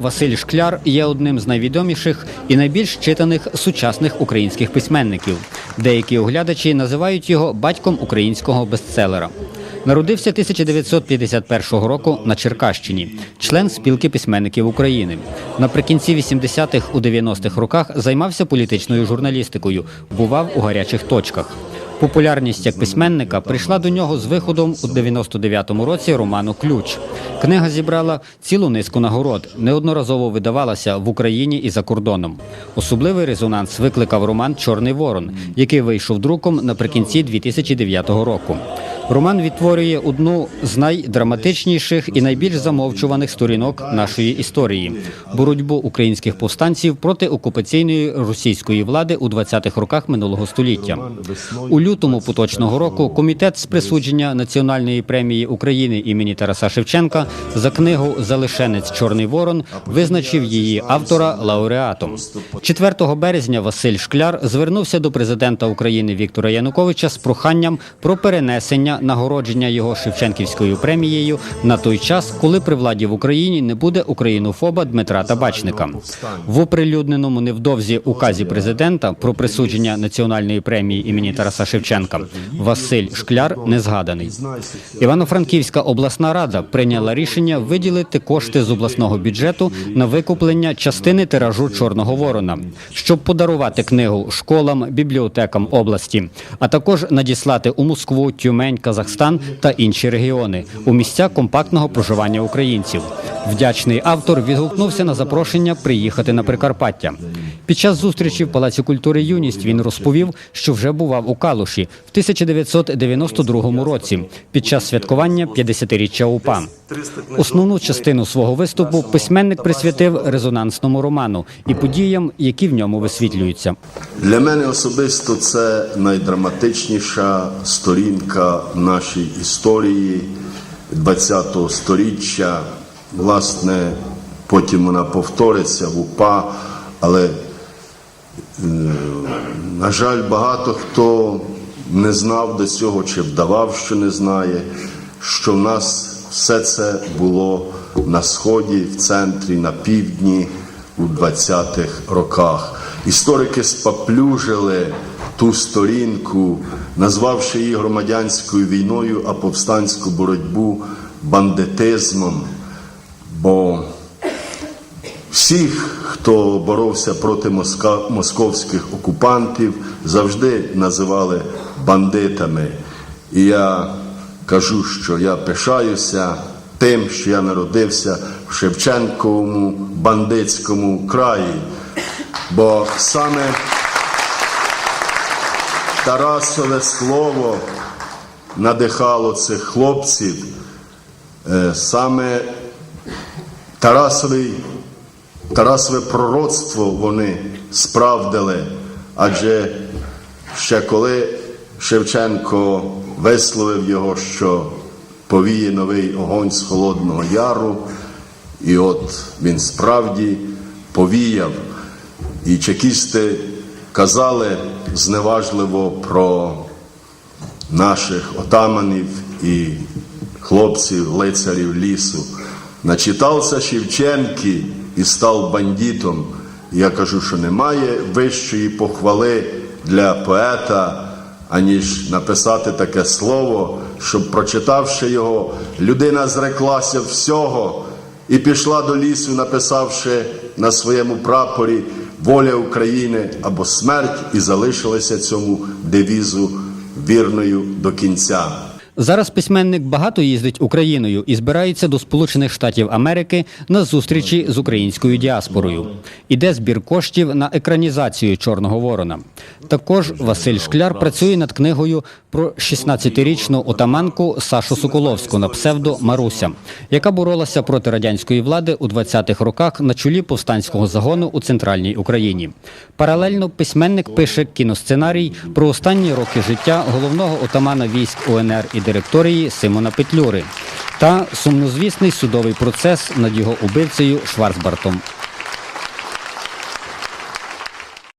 Василь Шкляр є одним з найвідоміших і найбільш читаних сучасних українських письменників. Деякі оглядачі називають його батьком українського бестселера. Народився 1951 року на Черкащині, член спілки письменників України. Наприкінці 80-х у 90-х роках займався політичною журналістикою, бував у гарячих точках. Популярність як письменника прийшла до нього з виходом у 99-му році роману Ключ. Книга зібрала цілу низку нагород, неодноразово видавалася в Україні і за кордоном. Особливий резонанс викликав роман Чорний ворон, який вийшов друком наприкінці 2009 року. Роман відтворює одну з найдраматичніших і найбільш замовчуваних сторінок нашої історії боротьбу українських повстанців проти окупаційної російської влади у 20-х роках минулого століття. У лютому поточного року комітет з присудження національної премії України імені Тараса Шевченка за книгу Залишенець Чорний Ворон визначив її автора лауреатом. 4 березня Василь Шкляр звернувся до президента України Віктора Януковича з проханням про перенесення нагородження його Шевченківською премією на той час, коли при владі в Україні не буде українофоба Дмитра Табачника. В оприлюдненому невдовзі указі президента про присудження національної премії імені Тараса Шевченка Василь Шкляр не згаданий. Івано-Франківська обласна рада прийняла рішення виділити кошти з обласного бюджету на викуплення частини тиражу Чорного ворона, щоб подарувати книгу школам, бібліотекам області, а також надіслати у Москву, Тюмень, Казахстан та інші регіони у місця компактного проживання українців. Вдячний автор відгукнувся на запрошення приїхати на Прикарпаття. Під час зустрічі в Палаці культури Юність він розповів, що вже бував у Калуші в 1992 році під час святкування 50-річчя УПА. Основну частину свого виступу письменник присвятив резонансному роману і подіям, які в ньому висвітлюються. Для мене особисто це найдраматичніша сторінка нашій історії ХХ століття. Власне, потім вона повториться в УПА, але, на жаль, багато хто не знав до цього чи вдавав, що не знає, що в нас все це було на сході, в центрі, на півдні у 20-х роках. Історики споплюжили ту сторінку, назвавши її громадянською війною, а повстанську боротьбу бандитизмом. Бо всіх, хто боровся проти московських окупантів, завжди називали бандитами. І я кажу, що я пишаюся тим, що я народився в Шевченковому бандитському краї. Бо саме Тарасове слово надихало цих хлопців, Е, саме Тарасовий, Тарасове пророцтво вони справдили, адже ще коли Шевченко висловив його, що повіє новий огонь з Холодного Яру, і от він справді повіяв. І чекісти казали зневажливо про наших отаманів і хлопців, лицарів лісу. Начитався Шевченки і став бандитом. Я кажу, що немає вищої похвали для поета, аніж написати таке слово, щоб, прочитавши його, людина зреклася всього і пішла до лісу, написавши на своєму прапорі воля України або смерть, і залишилася цьому девізу вірною до кінця. Зараз письменник багато їздить Україною і збирається до Сполучених Штатів Америки на зустрічі з українською діаспорою. Іде збір коштів на екранізацію Чорного Ворона. Також Василь Шкляр працює над книгою про 16-річну отаманку Сашу Соколовську на псевдо Маруся, яка боролася проти радянської влади у 20-х роках на чолі повстанського загону у центральній Україні. Паралельно письменник пише кіносценарій про останні роки життя головного отамана військ УНР і директорії Симона Петлюри та сумнозвісний судовий процес над його убивцею Шварцбартом.